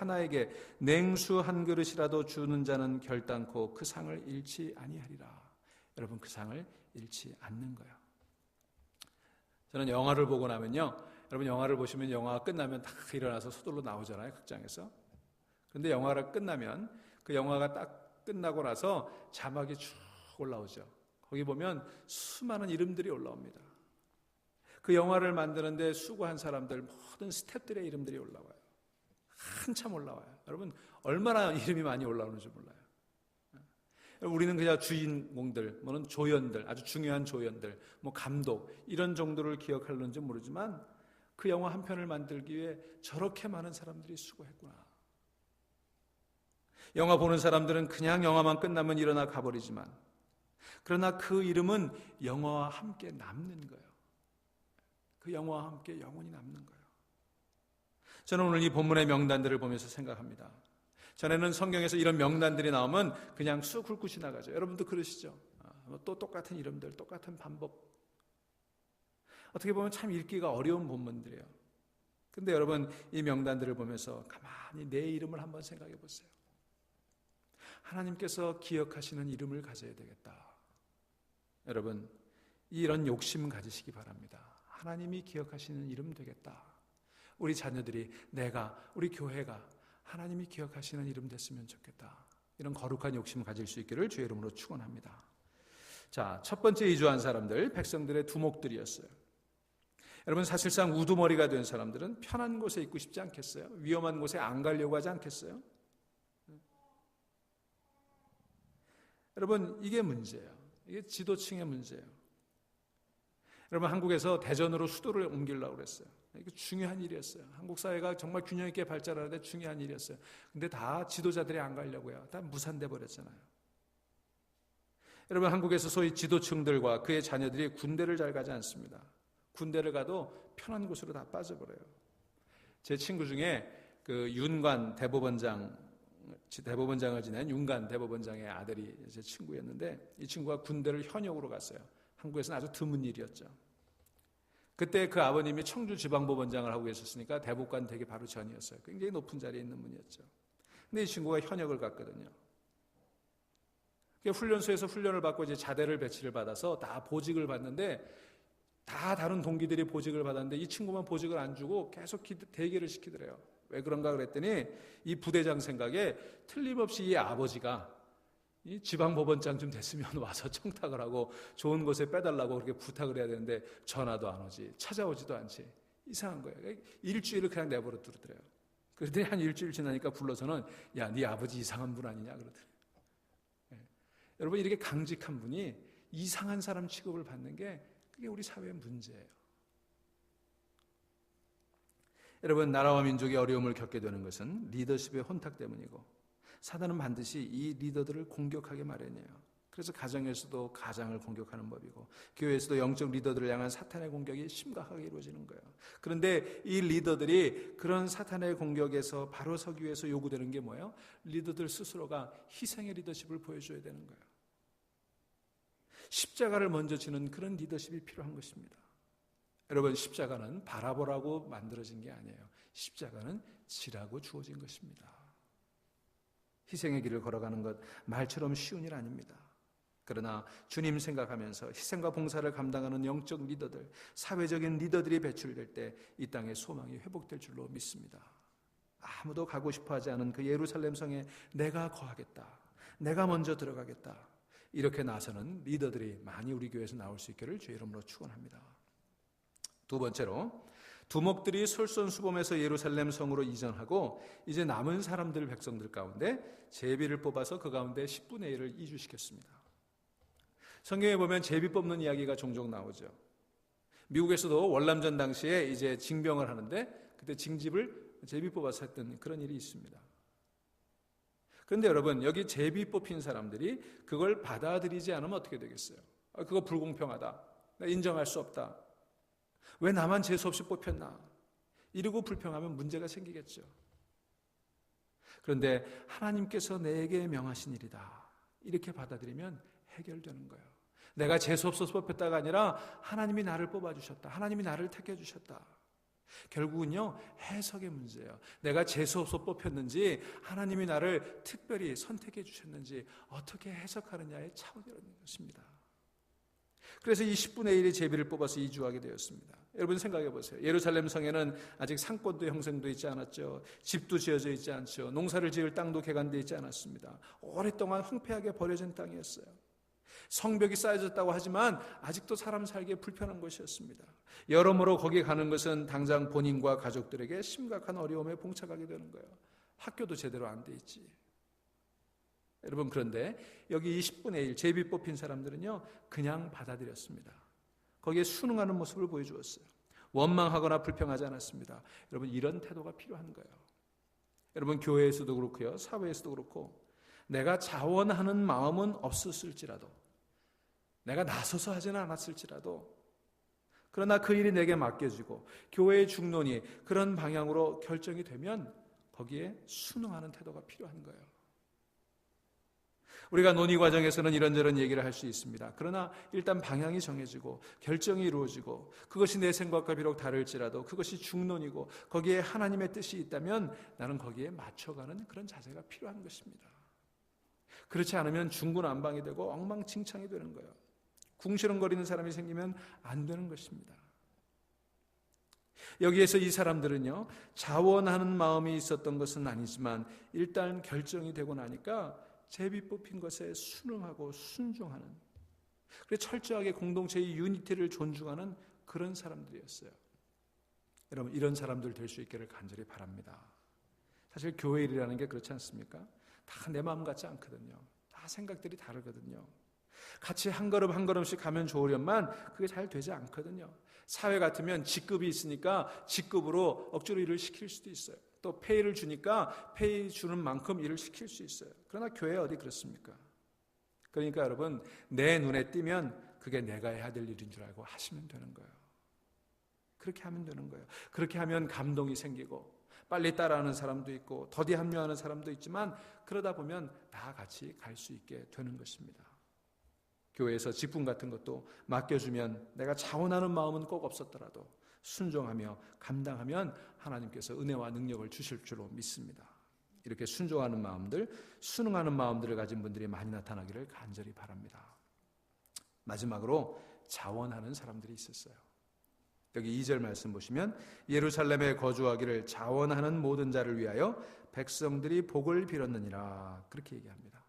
하나에게 냉수 한 그릇이라도 주는 자는 결단코 그 상을 잃지 아니하리라. 여러분 그 상을 잃지 않는 거예요. 저는 영화를 보고 나면요. 여러분 영화를 보시면 영화가 끝나면 딱 일어나서 서둘러 나오잖아요. 극장에서. 그런데 영화가 끝나면 그 영화가 딱 끝나고 나서 자막이 쭉 올라오죠. 거기 보면 수많은 이름들이 올라옵니다. 그 영화를 만드는데 수고한 사람들 모든 스탭들의 이름들이 올라와요. 한참 올라와요. 여러분 얼마나 이름이 많이 올라오는지 몰라요. 우리는 그냥 주인공들, 뭐는 조연들, 아주 중요한 조연들, 뭐 감독 이런 정도를 기억하는지 모르지만 그 영화 한 편을 만들기 위해 저렇게 많은 사람들이 수고했구나. 영화 보는 사람들은 그냥 영화만 끝나면 일어나 가버리지만 그러나 그 이름은 영화와 함께 남는 거예요. 그 영화와 함께 영원히 남는 거예요. 저는 오늘 이 본문의 명단들을 보면서 생각합니다. 전에는 성경에서 이런 명단들이 나오면 그냥 쑥 훑고 지나가죠. 여러분도 그러시죠? 아, 뭐또 똑같은 이름들, 똑같은 반복. 어떻게 보면 참 읽기가 어려운 본문들이에요. 근데 여러분 이 명단들을 보면서 가만히 내 이름을 한번 생각해 보세요. 하나님께서 기억하시는 이름을 가져야 되겠다. 여러분 이런 욕심 가지시기 바랍니다. 하나님이 기억하시는 이름 되겠다. 우리 자녀들이 내가 우리 교회가 하나님이 기억하시는 이름 됐으면 좋겠다. 이런 거룩한 욕심 가질 수 있기를 주의 이름으로 축원합니다. 자, 첫 번째 이주한 사람들 백성들의 두목들이었어요. 여러분 사실상 우두머리가 된 사람들은 편한 곳에 있고 싶지 않겠어요? 위험한 곳에 안 가려고 하지 않겠어요? 여러분 이게 문제예요. 이게 지도층의 문제예요. 여러분 한국에서 대전으로 수도를 옮기려고 그랬어요. 이거 중요한 일이었어요. 한국 사회가 정말 균형 있게 발전하는데 중요한 일이었어요. 근데 다 지도자들이 안 가려고요. 다 무산돼 버렸잖아요. 여러분 한국에서 소위 지도층들과 그의 자녀들이 군대를 잘 가지 않습니다. 군대를 가도 편한 곳으로 다 빠져버려요. 제 친구 중에 그 윤관 대법원장 대법원장을 지낸 윤관 대법원장의 아들이 제 친구였는데 이 친구가 군대를 현역으로 갔어요. 한국에서는 아주 드문 일이었죠. 그때 그 아버님이 청주 지방법원장을 하고 계셨으니까 대법관 되기 바로 전이었어요. 굉장히 높은 자리에 있는 분이었죠. 근데 이 친구가 현역을 갔거든요. 훈련소에서 훈련을 받고 이제 자대를 배치를 받아서 다 보직을 받는데 다 다른 동기들이 보직을 받았는데 이 친구만 보직을 안 주고 계속 대기를 시키더래요. 왜 그런가 그랬더니 이 부대장 생각에 틀림없이 이 아버지가 이 지방법원장 좀 됐으면 와서 청탁을 하고 좋은 곳에 빼달라고 그렇게 부탁을 해야 되는데 전화도 안 오지 찾아오지도 않지 이상한 거예요. 일주일을 그냥 내버려 두더래요. 그런데 한 일주일 지나니까 불러서는 야, 네 아버지 이상한 분 아니냐 그러더래요. 네. 여러분 이렇게 강직한 분이 이상한 사람 취급을 받는 게 그게 우리 사회의 문제예요. 여러분 나라와 민족이 어려움을 겪게 되는 것은 리더십의 혼탁 때문이고 사단은 반드시 이 리더들을 공격하게 마련이에요. 그래서 가정에서도 가장을 공격하는 법이고 교회에서도 영적 리더들을 향한 사탄의 공격이 심각하게 이루어지는 거예요. 그런데 이 리더들이 그런 사탄의 공격에서 바로 서기 위해서 요구되는 게 뭐예요? 리더들 스스로가 희생의 리더십을 보여줘야 되는 거예요. 십자가를 먼저 지는 그런 리더십이 필요한 것입니다. 여러분 십자가는 바라보라고 만들어진 게 아니에요. 십자가는 지라고 주어진 것입니다. 희생의 길을 걸어가는 것 말처럼 쉬운 일 아닙니다. 그러나 주님 생각하면서 희생과 봉사를 감당하는 영적 리더들, 사회적인 리더들이 배출될 때 이 땅의 소망이 회복될 줄로 믿습니다. 아무도 가고 싶어 하지 않은 그 예루살렘 성에 내가 거하겠다. 내가 먼저 들어가겠다. 이렇게 나서는 리더들이 많이 우리 교회에서 나올 수 있기를 주의 이름으로 축원합니다. 두 번째로 두목들이 솔선수범해서 예루살렘 성으로 이전하고 이제 남은 사람들 백성들 가운데 제비를 뽑아서 그 가운데 10분의 1을 이주시켰습니다. 성경에 보면 제비 뽑는 이야기가 종종 나오죠. 미국에서도 월남전 당시에 이제 징병을 하는데 그때 징집을 제비 뽑아서 했던 그런 일이 있습니다. 그런데 여러분 여기 제비 뽑힌 사람들이 그걸 받아들이지 않으면 어떻게 되겠어요? 아, 그거 불공평하다. 인정할 수 없다. 왜 나만 재수 없이 뽑혔나? 이러고 불평하면 문제가 생기겠죠. 그런데 하나님께서 내게 명하신 일이다. 이렇게 받아들이면 해결되는 거예요. 내가 재수 없어서 뽑혔다가 아니라 하나님이 나를 뽑아주셨다. 하나님이 나를 택해주셨다. 결국은요, 해석의 문제예요. 내가 재수 없어 뽑혔는지, 하나님이 나를 특별히 선택해 주셨는지, 어떻게 해석하느냐의 차원이라는 것입니다. 그래서 이 10분의 1의 제비를 뽑아서 이주하게 되었습니다. 여러분 생각해 보세요. 예루살렘 성에는 아직 상권도 형성돼 있지 않았죠. 집도 지어져 있지 않죠. 농사를 지을 땅도 개간돼 있지 않았습니다. 오랫동안 황폐하게 버려진 땅이었어요. 성벽이 쌓여졌다고 하지만 아직도 사람 살기에 불편한 것이었습니다. 여러모로 거기 가는 것은 당장 본인과 가족들에게 심각한 어려움에 봉착하게 되는 거예요. 학교도 제대로 안 돼 있지. 여러분 그런데 여기 20분의 1 제비 뽑힌 사람들은요 그냥 받아들였습니다. 거기에 순응하는 모습을 보여주었어요. 원망하거나 불평하지 않았습니다. 여러분 이런 태도가 필요한 거예요. 여러분 교회에서도 그렇고요 사회에서도 그렇고 내가 자원하는 마음은 없었을지라도 내가 나서서 하지는 않았을지라도 그러나 그 일이 내게 맡겨지고 교회의 중론이 그런 방향으로 결정이 되면 거기에 순응하는 태도가 필요한 거예요. 우리가 논의 과정에서는 이런저런 얘기를 할 수 있습니다. 그러나 일단 방향이 정해지고 결정이 이루어지고 그것이 내 생각과 비록 다를지라도 그것이 중론이고 거기에 하나님의 뜻이 있다면 나는 거기에 맞춰가는 그런 자세가 필요한 것입니다. 그렇지 않으면 중구난방이 되고 엉망진창이 되는 거예요. 궁시렁거리는 사람이 생기면 안 되는 것입니다. 여기에서 이 사람들은요, 자원하는 마음이 있었던 것은 아니지만 일단 결정이 되고 나니까 제비 뽑힌 것에 순응하고 순종하는 그래 철저하게 공동체의 유니티를 존중하는 그런 사람들이었어요. 여러분 이런 사람들 될 수 있기를 간절히 바랍니다. 사실 교회 일이라는 게 그렇지 않습니까? 다 내 마음 같지 않거든요. 다 생각들이 다르거든요. 같이 한 걸음 한 걸음씩 가면 좋으련만 그게 잘 되지 않거든요. 사회 같으면 직급이 있으니까 직급으로 억지로 일을 시킬 수도 있어요. 또 페이를 주니까 페이 주는 만큼 일을 시킬 수 있어요. 그러나 교회 어디 그렇습니까? 그러니까 여러분 내 눈에 띄면 그게 내가 해야 될 일인 줄 알고 하시면 되는 거예요. 그렇게 하면 되는 거예요. 그렇게 하면 감동이 생기고 빨리 따라하는 사람도 있고 더디 합류하는 사람도 있지만 그러다 보면 다 같이 갈 수 있게 되는 것입니다. 교회에서 직분 같은 것도 맡겨주면 내가 자원하는 마음은 꼭 없었더라도 순종하며 감당하면 하나님께서 은혜와 능력을 주실 줄로 믿습니다. 이렇게 순종하는 마음들, 순응하는 마음들을 가진 분들이 많이 나타나기를 간절히 바랍니다. 마지막으로 자원하는 사람들이 있었어요. 여기 2절 말씀 보시면 예루살렘에 거주하기를 자원하는 모든 자를 위하여 백성들이 복을 빌었느니라 그렇게 얘기합니다.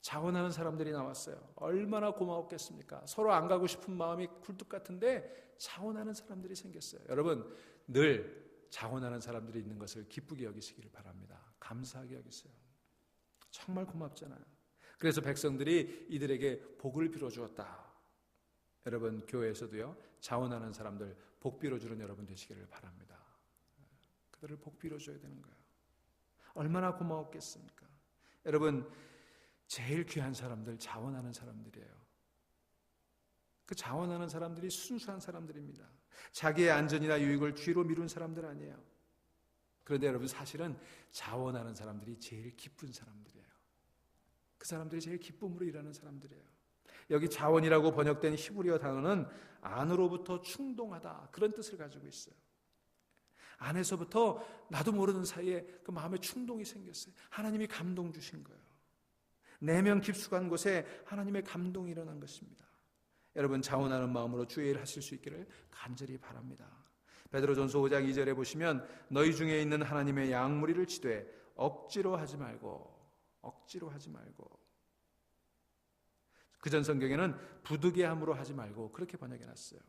자원하는 사람들이 나왔어요. 얼마나 고마웠겠습니까? 서로 안 가고 싶은 마음이 굴뚝 같은데 자원하는 사람들이 생겼어요. 여러분 늘 자원하는 사람들이 있는 것을 기쁘게 여기시기를 바랍니다. 감사하게 여기세요. 정말 고맙잖아요. 그래서 백성들이 이들에게 복을 빌어 주었다. 여러분 교회에서도요 자원하는 사람들 복 빌어 주는 여러분 되시기를 바랍니다. 그들을 복 빌어 줘야 되는 거예요. 얼마나 고마웠겠습니까? 여러분 제일 귀한 사람들 자원하는 사람들이에요. 그 자원하는 사람들이 순수한 사람들입니다. 자기의 안전이나 유익을 뒤로 미룬 사람들 아니에요. 그런데 여러분 사실은 자원하는 사람들이 제일 기쁜 사람들이에요. 그 사람들이 제일 기쁨으로 일하는 사람들이에요. 여기 자원이라고 번역된 히브리어 단어는 안으로부터 충동하다 그런 뜻을 가지고 있어요. 안에서부터 나도 모르는 사이에 그 마음에 충동이 생겼어요. 하나님이 감동 주신 거예요. 내면 깊숙한 곳에 하나님의 감동이 일어난 것입니다. 여러분 자원하는 마음으로 주의 일 하실 수 있기를 간절히 바랍니다. 베드로전서 5장 2절에 보시면 너희 중에 있는 하나님의 양무리를 치되 억지로 하지 말고 억지로 하지 말고 그전 성경에는 부득이함으로 하지 말고 그렇게 번역해 놨어요.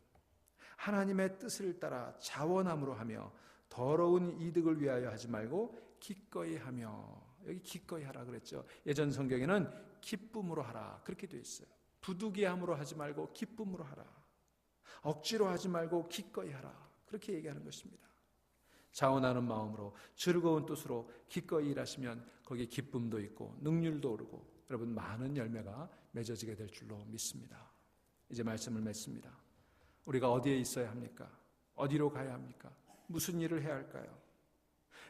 하나님의 뜻을 따라 자원함으로 하며 더러운 이득을 위하여 하지 말고 기꺼이 하며 여기 기꺼이 하라 그랬죠. 예전 성경에는 기쁨으로 하라 그렇게 되어 있어요. 부득이함으로 하지 말고 기쁨으로 하라. 억지로 하지 말고 기꺼이 하라. 그렇게 얘기하는 것입니다. 자원하는 마음으로 즐거운 뜻으로 기꺼이 일하시면 거기에 기쁨도 있고 능률도 오르고 여러분 많은 열매가 맺어지게 될 줄로 믿습니다. 이제 말씀을 맺습니다. 우리가 어디에 있어야 합니까? 어디로 가야 합니까? 무슨 일을 해야 할까요?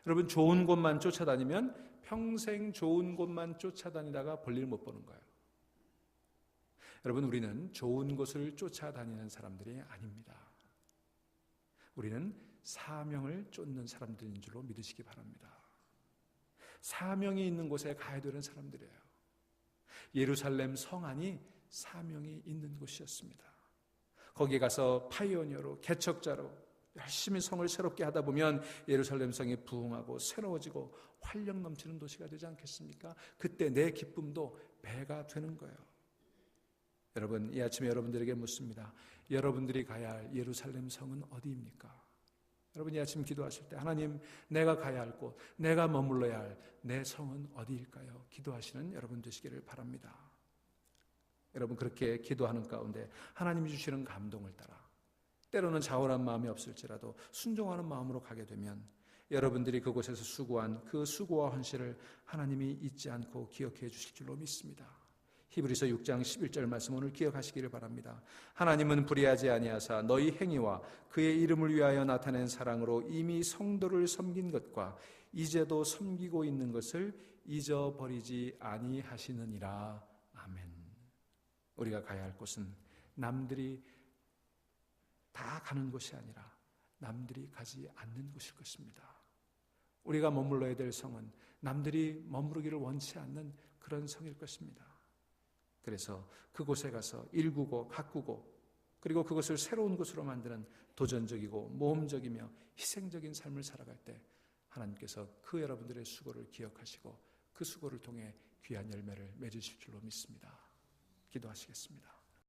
여러분 좋은 곳만 쫓아다니면 평생 좋은 곳만 쫓아다니다가 볼일 못 보는 거예요. 여러분, 우리는 좋은 곳을 쫓아다니는 사람들이 아닙니다. 우리는 사명을 쫓는 사람들인 줄로 믿으시기 바랍니다. 사명이 있는 곳에 가야 되는 사람들이에요. 예루살렘 성 안이 사명이 있는 곳이었습니다. 거기 가서 파이오니어로 개척자로 열심히 성을 새롭게 하다 보면 예루살렘 성이 부흥하고 새로워지고 활력 넘치는 도시가 되지 않겠습니까? 그때 내 기쁨도 배가 되는 거예요. 여러분, 이 아침에 여러분들에게 묻습니다. 여러분들이 가야 할 예루살렘 성은 어디입니까? 여러분, 이 아침 기도하실 때, 하나님, 내가 가야 할 곳, 내가 머물러야 할 내 성은 어디일까요? 기도하시는 여러분 되시기를 바랍니다. 여러분, 그렇게 기도하는 가운데 하나님이 주시는 감동을 따라 때로는 자원한 마음이 없을지라도 순종하는 마음으로 가게 되면 여러분들이 그곳에서 수고한 그 수고와 헌신을 하나님이 잊지 않고 기억해 주실 줄로 믿습니다. 히브리서 6장 11절 말씀 오늘 기억하시기를 바랍니다. 하나님은 불의하지 아니하사 너희 행위와 그의 이름을 위하여 나타낸 사랑으로 이미 성도를 섬긴 것과 이제도 섬기고 있는 것을 잊어버리지 아니하시느니라. 아멘. 우리가 가야 할 곳은 남들이 다 가는 곳이 아니라 남들이 가지 않는 곳일 것입니다. 우리가 머물러야 될 성은 남들이 머무르기를 원치 않는 그런 성일 것입니다. 그래서 그곳에 가서 일구고 가꾸고 그리고 그것을 새로운 곳으로 만드는 도전적이고 모험적이며 희생적인 삶을 살아갈 때 하나님께서 그 여러분들의 수고를 기억하시고 그 수고를 통해 귀한 열매를 맺으실 줄로 믿습니다. 기도하시겠습니다.